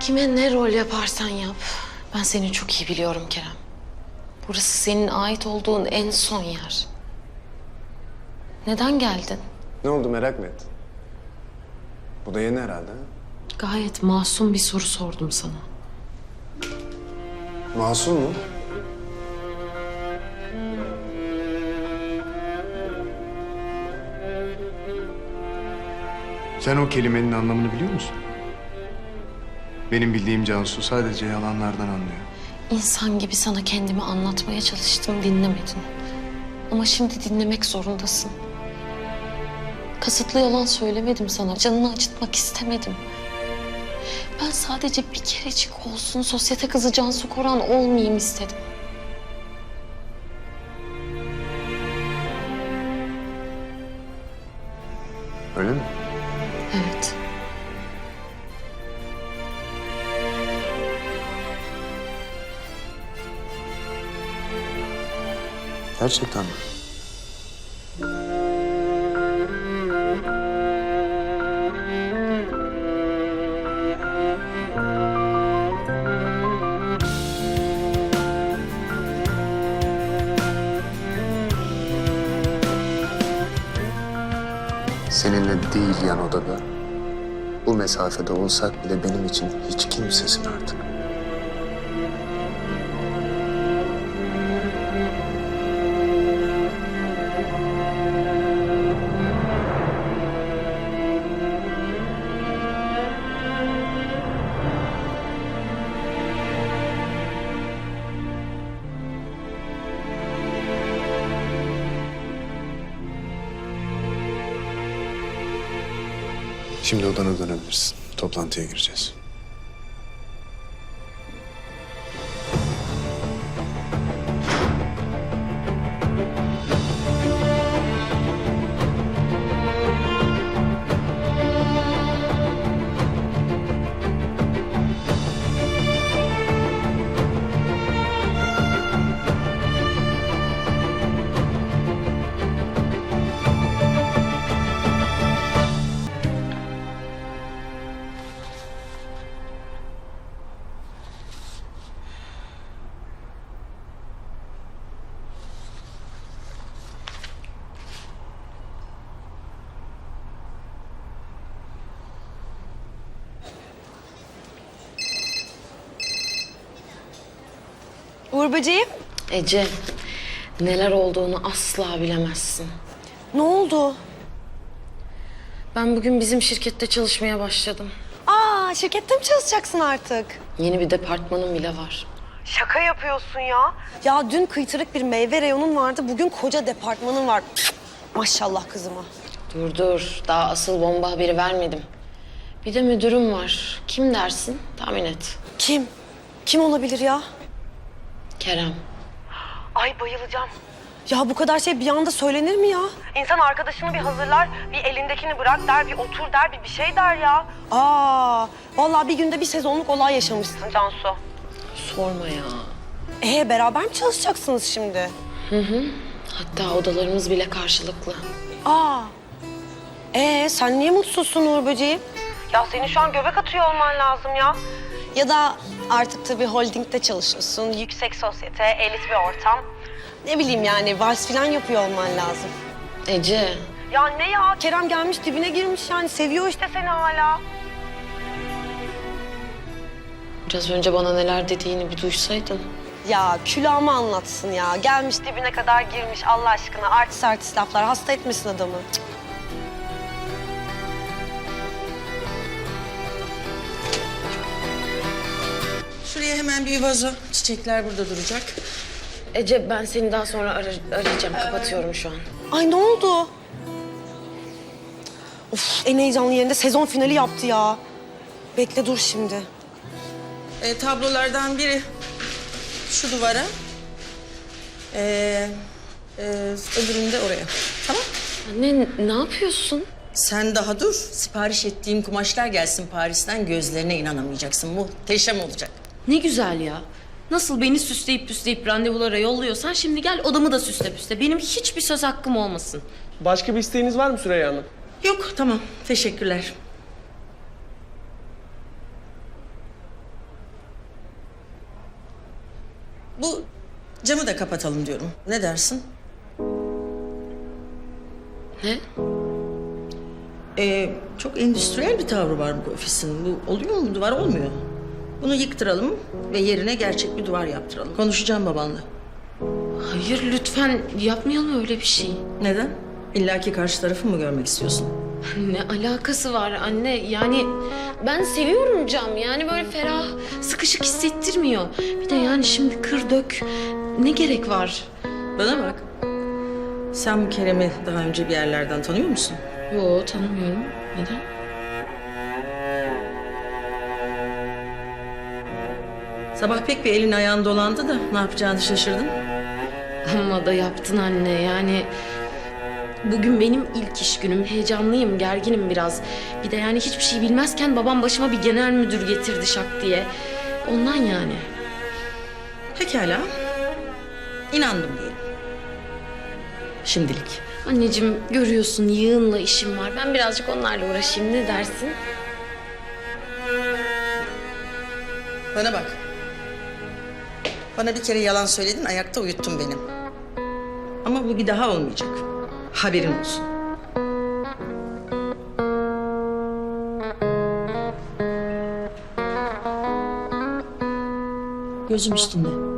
Kime ne rol yaparsan yap. Ben seni çok iyi biliyorum Kerem. Burası senin ait olduğun en son yer. Neden geldin? Ne oldu merak mı ettin? Bu da yeni herhalde. ha? Gayet masum bir soru sordum sana. Masum mu? Sen o kelimenin anlamını biliyor musun? Benim bildiğim Cansu sadece yalanlardan anlıyor. İnsan gibi sana kendimi anlatmaya çalıştım, dinlemedin. Ama şimdi dinlemek zorundasın. Kasıtlı yalan söylemedim sana, canını acıtmak istemedim. Ben sadece bir kerecik olsun sosyete kızı Cansu Koran olmayayım istedim. Öyle mi? Evet. Gerçekten mi? Seninle değil yan odada, bu mesafede olsak bile benim için hiç kimsesin artık. Şimdi odana dönebilirsin. Toplantıya gireceğiz. Uğur böceğim. Ece, neler olduğunu asla bilemezsin. Ne oldu? Ben bugün bizim şirkette çalışmaya başladım. Aa şirkette mi çalışacaksın artık? Yeni bir departmanım bile var. Şaka yapıyorsun ya. Ya dün kıytırık bir meyve reyonun vardı. Bugün koca departmanın var. Maşallah kızıma. Dur dur, daha asıl bomba haberi vermedim. Bir de müdürüm var. Kim dersin? Tahmin et. Kim? Kim olabilir ya? Kerem. Ay bayılacağım. Ya bu kadar şey bir anda söylenir mi ya? İnsan arkadaşını bir hazırlar, bir elindekini bırak der, bir otur der, bir bir şey der ya. Aa, vallahi bir günde bir sezonluk olay yaşamışsın Cansu. Sorma ya. Ee beraber mi çalışacaksınız şimdi? Hatta odalarımız bile karşılıklı. Aa. Ee sen niye mutsuzsun Uğur böceğim? Ya senin şu an göbek atıyor olman lazım ya. Ya da artık tabii holdingde çalışıyorsun. Yüksek sosyete, elit bir ortam. Ne bileyim yani vals falan yapıyor olman lazım. Ece, Ya ne ya? Kerem gelmiş dibine girmiş yani. Seviyor işte seni hala. biraz önce bana neler dediğini bir duysaydın. Ya külahımı anlatsın ya. Gelmiş dibine kadar girmiş Allah aşkına. Artist artist laflar. Hasta etmesin adamı. Cık. Şuraya hemen bir vazo. Çiçekler burada duracak. Ece ben seni daha sonra arar- arayacağım. Kapatıyorum şu an. Ay ne oldu? Of en heyecanlı yerinde sezon finali yaptı ya. Bekle dur şimdi. E, tablolardan biri şu duvara. E, e, öbürünü de oraya. Tamam. Anne ne yapıyorsun? Sen daha dur. Sipariş ettiğim kumaşlar gelsin Paris'ten. Gözlerine inanamayacaksın. Muhteşem olacak. Ne güzel ya. Nasıl beni süsleyip püsleyip randevulara yolluyorsan şimdi gel odamı da süsle püsle. Benim hiçbir söz hakkım olmasın. Başka bir isteğiniz var mı Süreyya Hanım? Yok tamam teşekkürler. Bu camı da kapatalım diyorum. Ne dersin? Ne? Ee, çok endüstriyel bir tavrı var bu ofisin. Bu oluyor mu? Var olmuyor. Bunu yıktıralım ve yerine gerçek bir duvar yaptıralım. Konuşacağım babanla. Hayır lütfen yapmayalım öyle bir şey. Neden? İlla ki karşı tarafı mı görmek istiyorsun? Ne alakası var anne? Yani ben seviyorum cam. Yani böyle ferah, sıkışık hissettirmiyor. Bir de yani şimdi kır dök. Ne gerek var? Bana bak. Sen bu Kerem'i daha önce bir yerlerden tanıyor musun? Yo tanımıyorum. Neden? Sabah pek bir elin ayağın dolandı da ne yapacağını şaşırdın. Ama da yaptın anne yani. Bugün benim ilk iş günüm. Heyecanlıyım, gerginim biraz. Bir de yani hiçbir şey bilmezken babam başıma bir genel müdür getirdi şak diye. Ondan yani. Pekala. İnandım diyelim. Şimdilik. Anneciğim görüyorsun yığınla işim var. Ben birazcık onlarla uğraşayım. Ne dersin? Bana bak. Bana bir kere yalan söyledin, ayakta uyuttun beni. Ama bu bir daha olmayacak. Haberin olsun. Gözüm üstünde.